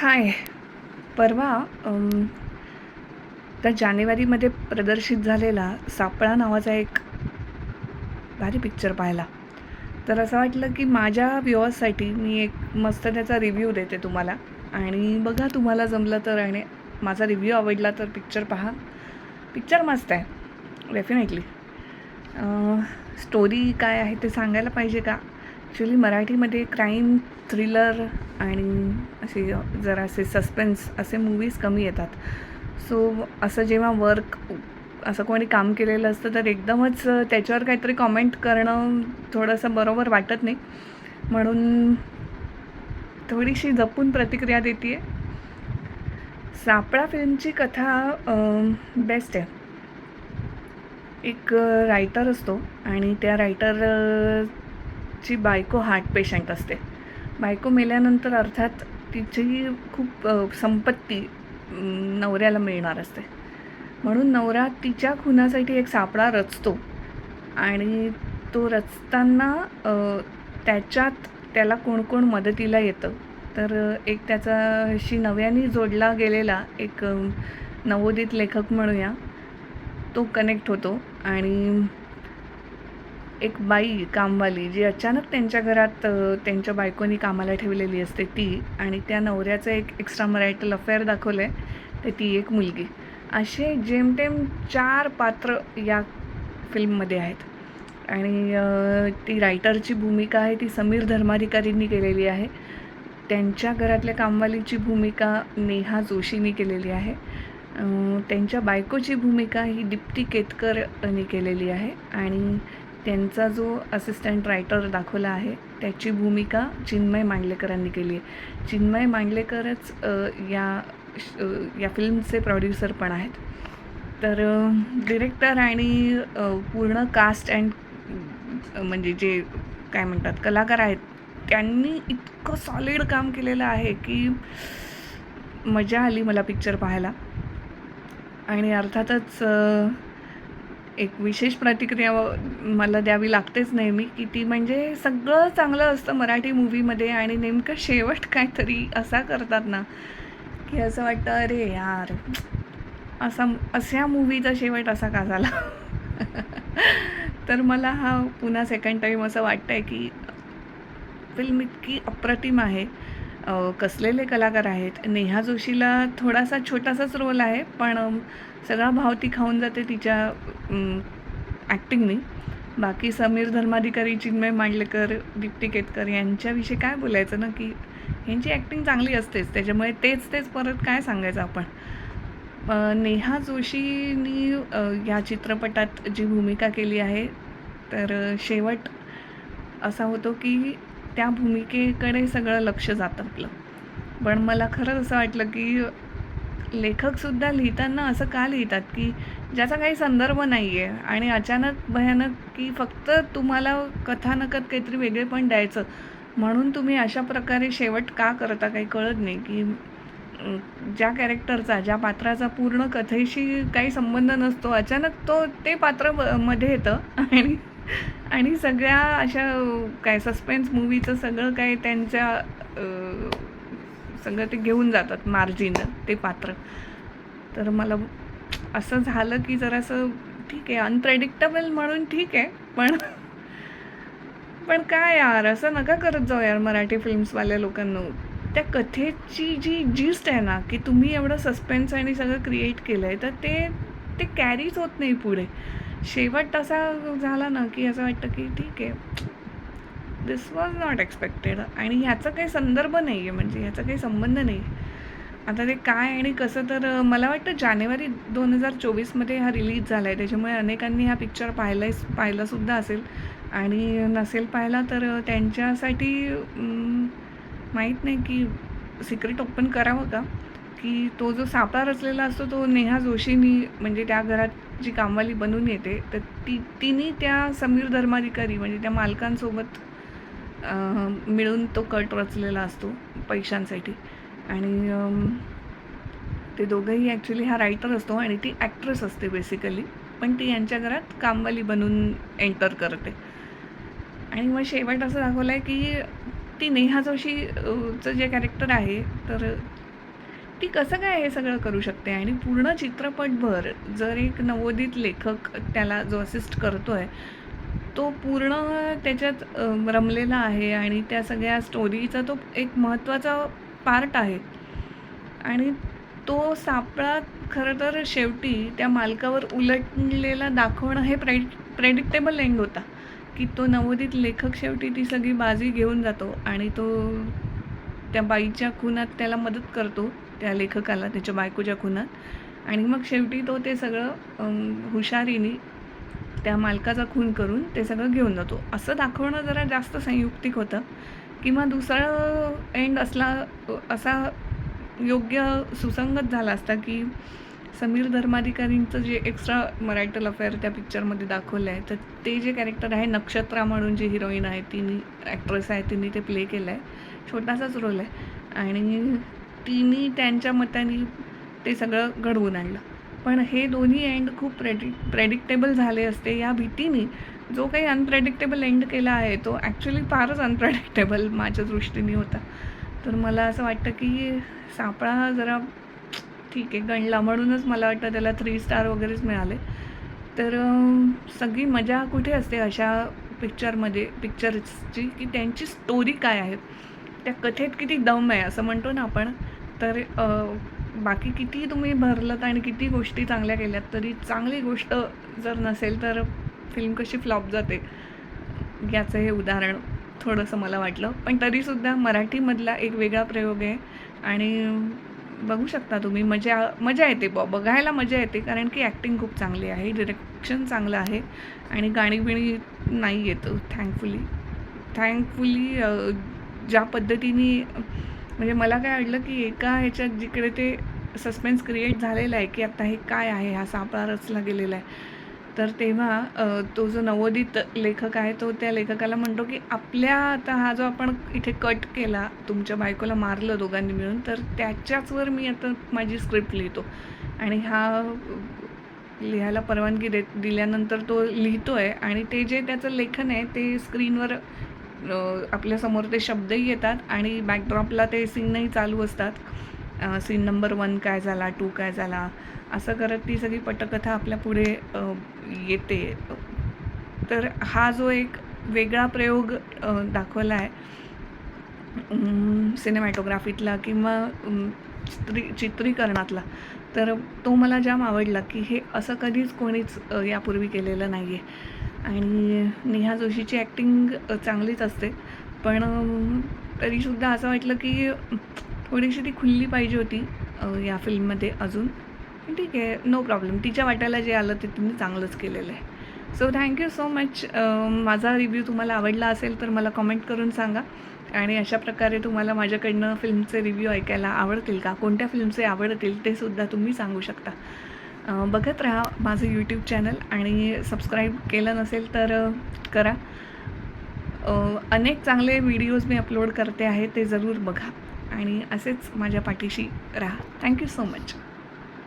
हाय. परवा त्या जानेवारीमध्ये प्रदर्शित झालेला सापळा नावाचा एक भारी पिक्चर पाहिला. तर असं वाटलं की माझ्या व्ह्युअर्ससाठी मी एक मस्त त्याचा रिव्ह्यू देते तुम्हाला. आणि बघा तुम्हाला जमलं तर आणि माझा रिव्ह्यू आवडला तर पिक्चर पहा. पिक्चर मस्त आहे. डेफिनेटली स्टोरी काय आहे ते सांगायला पाहिजे का? ॲक्च्युली मराठीमध्ये क्राईम थ्रिलर आणि असे जरा असे सस्पेन्स असे मूवीज कमी येतात. सो असं जेव्हा वर्क असं कोणी काम केलेलं असतं तर एकदमच त्याच्यावर काहीतरी कॉमेंट करणं थोडंसं बरोबर वाटत नाही. म्हणून थोडीशी जपून प्रतिक्रिया देते सापळा फिल्मची कथा बेस्ट आहे. एक रायटर असतो आणि त्या रायटर ची बायको हार्ट पेशंट असते. बायको मेल्यानंतर अर्थात तिची खूप संपत्ती नवऱ्याला मिळणार असते. म्हणून नवरा तिच्या खुनासाठी एक सापळा रचतो आणि तो रचताना त्याच्यात त्याला कोण कोण मदतीला येतं. तर एक त्याचाशी नव्याने जोडला गेलेला एक नवोदित लेखक म्हणूया तो कनेक्ट होतो आणि एक बाई कामवाली जी अचानक त्यांच्या घरात त्यांच्या बायकोनी कामाला ठेवलेली असते ती आणि त्या नवऱ्याचं एक एक्स्ट्रा मरायटल अफेअर दाखवलं आहे तर ती एक मुलगी. असे जेमतेम चार पात्र या फिल्ममध्ये आहेत. आणि ती रायटरची भूमिका आहे ती समीर धर्माधिकारींनी केलेली आहे. त्यांच्या घरातल्या कामवालीची भूमिका नेहा जोशींनी केलेली आहे. त्यांच्या बायकोची भूमिका ही दीप्ती केतकर यांनी केलेली आहे. आणि त्यांचा जो असिस्टंट रायटर दाखवला आहे त्याची भूमिका चिन्मय मांडलेकरांनी केली आहे. चिन्मय मांडलेकरच या श- या फिल्मचे प्रोड्युसर पण आहेत. तर डिरेक्टर आणि पूर्ण कास्ट अँड म्हणजे जे काय म्हणतात कलाकार आहेत त्यांनी इतकं सॉलिड काम केलेलं आहे की मजा आली मला पिक्चर पाहायला. आणि अर्थातच एक विशेष प्रतिक्रिया मला द्यावी लागतेच नेहमी की ती म्हणजे सगळं चांगलं असतं मराठी मूवीमध्ये आणि नेमकं शेवट काहीतरी असा करतात ना की असं वाटतं अरे यार असा अशा मूवीचा शेवट असा का झाला? तर मला हा पुन्हा सेकंड टाईम असं वाटतं आहे की फिल्म इतकी अप्रतिम आहे. कसलेले कलाकार आहेत? नेहा जोशीला थोडासा छोटासाच रोल आहे पण सगळा भाव ती खाऊन जाते तिच्या ॲक्टिंगनी बाकी समीर धर्माधिकारी चिन्मय मांडलेकर दीप्ती केतकर यांच्याविषयी काय बोलायचं ना की यांची ॲक्टिंग चांगली असतेच. त्याच्यामुळे तेच तेच परत काय सांगायचं आपण? नेहा जोशीनी या चित्रपटात जी भूमिका केली आहे तर शेवट असा होतो की त्या भूमिकेकडे सगळं लक्ष जातं आपलं. पण मला खरंच असं वाटलं की लेखकसुद्धा लिहिताना असं का लिहितात की ज्याचा काही संदर्भ नाही आहे आणि अचानक भयानक की फक्त तुम्हाला कथानकत काहीतरी वेगळेपण द्यायचं. म्हणून तुम्ही अशा प्रकारे शेवट का करता काही कळत नाही की ज्या कॅरेक्टरचा ज्या पात्राचा पूर्ण कथेशी काही संबंध नसतो अचानक तो ते पात्रमध्ये येतं. आणि आणि सगळ्या अशा काय सस्पेन्स मूवीचं सगळं काय त्यांच्या सगळं ते घेऊन जातात मार्जिन ते पात्र. तर मला असं झालं की जरासं ठीक आहे अनप्रेडिक्टेबल म्हणून ठीक आहे पण पण काय यार असं नका करत जाऊ यार मराठी फिल्म्सवाल्या लोकांना. त्या कथेची जी जिस्ट आहे ना की तुम्ही एवढं सस्पेन्स आणि सगळं क्रिएट केलं आहे तर ते ते कॅरीच होत नाही पुढे. शेवट असा झाला ना की असं वाटतं की ठीक आहे दिस वॉज नॉट एक्सपेक्टेड आणि ह्याचा काही संदर्भ नाही आहे म्हणजे ह्याचा काही संबंध नाही आता ते काय आणि कसं तर मला वाटतं जानेवारी दोन हजार चोवीसमध्ये हा रिलीज झाला आहे त्याच्यामुळे अनेकांनी हा पिक्चर पाहिलाय पाहिलासुद्धा असेल. आणि नसेल पाहिला तर त्यांच्यासाठी माहीत नाही की सिक्रेट ओपन करावं का? की तो जो सापळा रचलेला असतो तो नेहा जोशीनी म्हणजे त्या घरात जी कामवाली बनून येते तर ती तिने त्या समीर धर्माधिकारी म्हणजे त्या मालकांसोबत मिळून तो कट रचलेला असतो पैशांसाठी. आणि ते दोघंही ॲक्च्युली हा रायटर असतो आणि ती ॲक्ट्रेस असते बेसिकली पण ती यांच्या घरात कामवाली बनून एंटर करते. आणि मग शेवट असं दाखवलं आहे की ती नेहा जोशी चं जे कॅरेक्टर आहे तर ती कसं काय हे सगळं करू शकते? आणि पूर्ण चित्रपटभर जर एक नवोदित लेखक त्याला जो असिस्ट करतो आहे तो पूर्ण त्याच्यात रमलेला आहे आणि त्या सगळ्या स्टोरीचा तो एक महत्त्वाचा पार्ट आहे. आणि तो सापळा खरं तर शेवटी त्या मालकावर उलटलेला दाखवणं हे प्रे प्रेडिक्टेबल एंड होता. की तो नवोदित लेखक शेवटी ती सगळी बाजी घेऊन जातो आणि तो त्या बाईच्या खुनात त्याला मदत करतो त्या लेखकाला त्याच्या बायकोच्या खुनात. आणि मग शेवटी तो ते सगळं हुशारीने त्या मालकाचा खून करून ते सगळं घेऊन जातो. असं दाखवणं जरा जास्त संयुक्तिक होतं किंवा दुसरा एंड असला असा योग्य सुसंगत झाला असता की समीर धर्माधिकारींचं जे एक्स्ट्रा मरायटल अफेअर त्या पिक्चरमध्ये दाखवलं आहे तर ते जे कॅरेक्टर आहे नक्षत्रा म्हणून जी हिरोईन आहे तिने ॲक्ट्रेस आहे तिने ते प्ले केलं आहे छोटासाच रोल आहे. आणि तिने त्यांच्या मताने ते सगळं घडवून आणलं. पण हे दोन्ही एंड खूप प्रेडिक प्रेडिक्टेबल झाले असते. या भीतीने जो काही अनप्रेडिक्टेबल एंड केला आहे तो ॲक्च्युली फारच अनप्रेडिक्टेबल माझ्या दृष्टीने होता. तर मला असं वाटतं की सापळा जरा ठीक आहे गणला म्हणूनच मला वाटतं त्याला थ्री स्टार वगैरेच मिळाले. तर सगळी मजा कुठे असते अशा पिक्चरमध्ये पिक्चर्सची की त्यांची स्टोरी काय आहे? त्या कथेत किती दम आहे असं म्हणतो ना आपण. तर बाकी किती तुम्ही भरलं आणि किती गोष्टी चांगल्या केल्यात तरी चांगली गोष्ट जर नसेल तर फिल्म कशी फ्लॉप जाते? याचं हे उदाहरण थोडंसं मला वाटलं. पण तरीसुद्धा मराठीमधला एक वेगळा प्रयोग आहे आणि बघू शकता तुम्ही मजा मजा येते ब बघायला मजा येते कारण की ॲक्टिंग खूप चांगली आहे डिरेक्शन चांगलं आहे आणि गाणी बिणी नाही येत थँकफुली थँकफुली ज्या पद्धतीने म्हणजे मला काय वाटलं की एका ह्याच्यात जिकडे ते सस्पेन्स क्रिएट झालेला आहे की आता हे काय आहे हा सापळा रचला गेलेला आहे. तर तेव्हा तो जो नवोदित लेखक आहे तो त्या लेखकाला म्हणतो की आपल्या आता हा जो आपण इथे कट केला तुमच्या बायकोला मारलं दोघांनी मिळून तर त्याच्याचवर मी आता माझी स्क्रिप्ट लिहितो. आणि हा लिहायला परवानगी देत दिल्यानंतर तो लिहितो आहे आणि ते जे त्याचं लेखन आहे ते स्क्रीनवर आपल्यासमोर ते शब्दही येतात आणि बॅकड्रॉपला ते सीनही चालू असतात. सीन नंबर वन काय झाला टू काय झाला असं करत ती सगळी पटकथा आपल्या पुढे येते. तर हा जो एक वेगळा प्रयोग दाखवला आहे सिनेमॅटोग्राफीतला किंवा चित्री चित्रीकरणातला तर तो मला जाम आवडला की हे असं कधीच कोणीच यापूर्वी केलेलं नाही आहे आणि नेहा जोशीची ॲक्टिंग चांगलीच असते. पण तरीसुद्धा असं वाटलं की थोडीशी ती खुल्ली पाहिजे होती या फिल्ममध्ये अजून. पण ठीक आहे नो प्रॉब्लेम तिच्या वाट्याला जे आलं ते तुम्ही चांगलंच केलेलं आहे. So thank you so much माझा रिव्ह्यू तुम्हाला आवडला असेल तर मला कमेंट करून सांगा. आणि अशा प्रकारे तुम्हाला माझ्याकडनं फिल्मचे रिव्ह्यू ऐकायला आवडतील का? कोणत्या फिल्मचे आवडतील ते सुद्धा तुम्ही सांगू शकता. बघत राहा माझं यूट्यूब चॅनल आणि सबस्क्राईब केलं नसेल तर करा. अनेक चांगले व्हिडिओज मी अपलोड करते आहे ते जरूर बघा. आणि असेच माझ्या पाठीशी राहा. Thank you so much